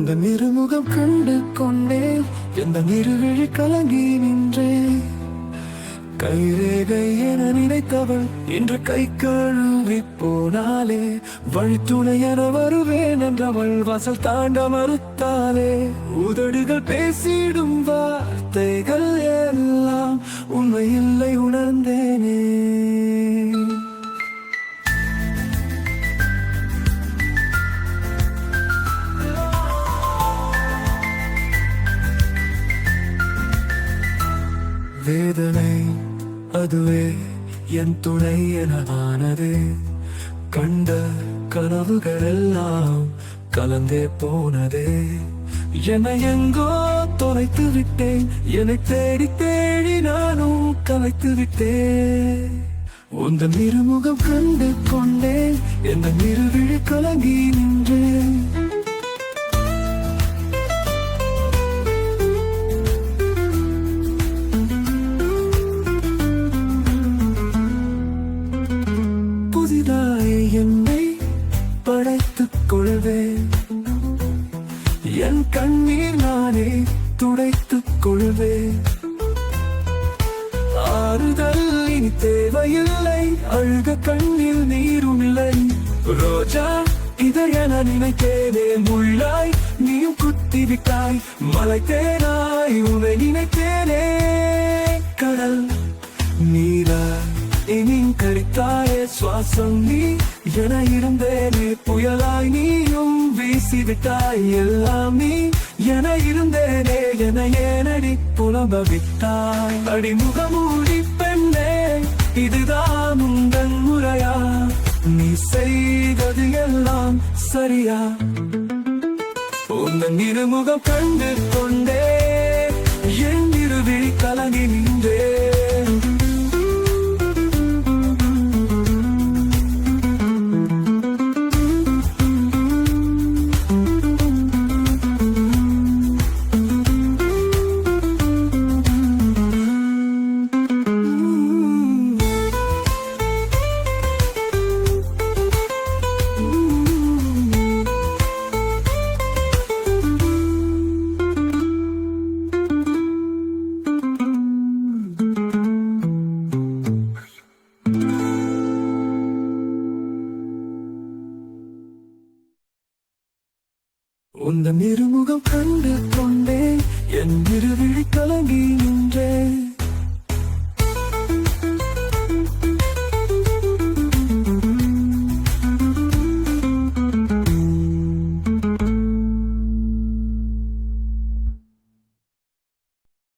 இருமுகம் கண்டு கொண்டேன். எந்த இருவிழி கலங்கி நின்றேன். கைரேகை என நினைத்தவள் இன்று கை கழுவி போனாலே வழித்துணை என வருவேன் என்றவள் வசல் தாண்ட மறுத்தாலே. உதடுகள் பேசிடும் வார்த்தைகள் எல்லாம் வேதனை அதுவே என் துணை என ஆனது. கண்ட கனவுகள் எல்லாம் கலந்தே போனதே. என்னை எங்கோ தொலைத்து விட்டேன். என்னை தேடி தேடி நானும் கலைத்து விட்டேன். உந்தன் இருமுகம் கண்டு கொண்டேன். என்ன இருவிழி கலங்கி நின்ற புதிதாய் என்னை படைத்துக் கொள்வேன். என் கண்ணீர் நானே துடைத்துக் கொள்வேன். ஆறுதல் இனி தேவையில்லை. அழுக கண்ணில் நீரும் இல்லை ரோஜா இதை என நினைத்தேனே. முள்ளாய் நீயும் குத்தி விட்டாய் மலை தேனாய் உன்னை நினைத்தேனே. இனி கரித்தாயே சுவாசம் நீ என இருந்தேனே புயலாய் நீயும் வீசி விட்டாய் எல்லாம் நீ என இருந்தேனே என ஏனடி புலம்ப விட்டாய். அடிமுகமூடி பெண்ணே இதுதான் உங்கள் முறையா? நீ செய்தது எல்லாம் சரியா? உந்தன் இருமுகம் கண்டு கொண்டே 온담 이름 무감 판별